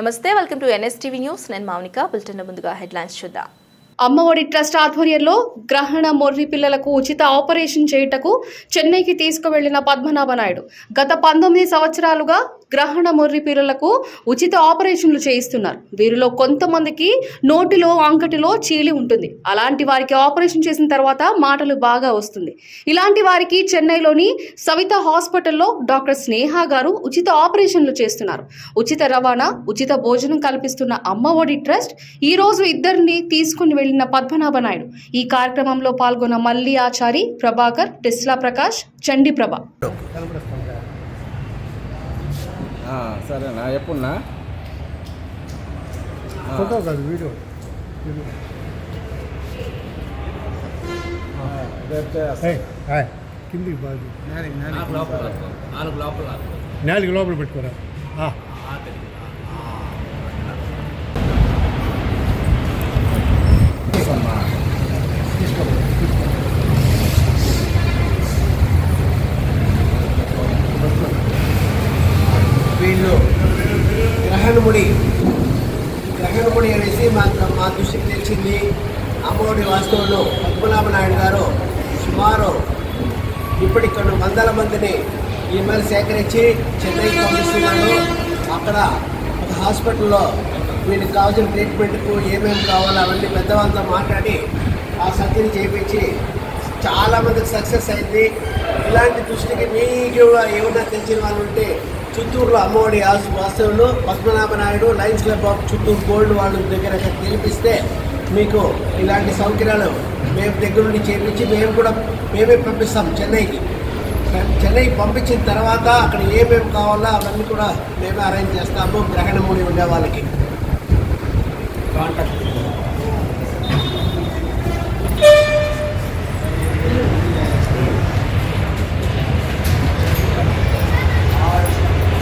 నమస్తే welcome to NSTV news. నేను Mounika bulletin ముందుగా హెడ్లైన్స్ చూద్దాం. అమ్మఒడి ట్రస్ట్ ఆధ్వర్యంలో గ్రహణ మొర్రి పిల్లలకు ఉచిత ఆపరేషన్ చేయుటకు చెన్నైకి తీసుకువెళ్ళిన పద్మనాభ నాయుడు గత పంతొమ్మిది సంవత్సరాలుగా గ్రహణ మొర్రి పిల్లలకు ఉచిత ఆపరేషన్లు చేయిస్తున్నారు. వీరిలో కొంతమందికి నోటిలో అంకటిలో చీలి ఉంటుంది. అలాంటి వారికి ఆపరేషన్ చేసిన తర్వాత మాటలు బాగా వస్తుంది. ఇలాంటి వారికి చెన్నైలోని సవిత హాస్పిటల్లో డాక్టర్ స్నేహ గారు ఉచిత ఆపరేషన్లు చేస్తున్నారు. ఉచిత రవాణా ఉచిత భోజనం కల్పిస్తున్న అమ్మఒడి ట్రస్ట్ ఈ రోజు ఇద్దరిని తీసుకుని వెళ్ళిన పద్మనాభ నాయుడు. ఈ కార్యక్రమంలో పాల్గొన్న మల్లి ఆచారి ప్రభాకర్ టెస్లా ప్రకాష్ చండీ ప్రభ. ఆ, సరేనా ఎప్పుడున్నా? ఫోటో కాదు వీడియో. కిందికి బాగు. నాలుగు లోపల పెట్టుకోరా ఆ, తీసుకోమ్మా. వీళ్ళు గ్రహణముడి గ్రహణముడి అనేసి మా మా దృష్టికి తెలిసింది. అమ్మఒడి వాస్తవంలో పద్మనాభ నాయుడు గారు సుమారు ఇప్పటి కొన్ని వందల మందిని ఈ సేకరించి చెన్నైకి పంపిస్తున్నాడు అక్కడ ఒక హాస్పిటల్లో వీళ్ళకి కావాల్సిన ట్రీట్మెంట్కు ఏమేమి కావాలో అవన్నీ పెద్దవాళ్ళతో మాట్లాడి ఆ సర్జరీ చేయించి చాలామందికి సక్సెస్ అయింది. ఇలాంటి దృష్టికి మీకు కూడా ఏమైనా తెలిసిన వాళ్ళు ఉంటే చిత్తూరులో అమ్మఒడి ఆసు వాస్తవులు Padmanabha Naidu Lions Club of Chittoor gold వాళ్ళ దగ్గర తెలిపిస్తే మీకు ఇలాంటి సౌకర్యాలు మేము దగ్గర నుండి చేపించి మేము కూడా మేమే పంపిస్తాం చెన్నైకి. చెన్నై పంపించిన తర్వాత అక్కడ ఏమేమి కావాలో అవన్నీ కూడా మేమే అరేంజ్ చేస్తాము. గ్రహణముడి ఉండే వాళ్ళకి. కాంటాక్ట్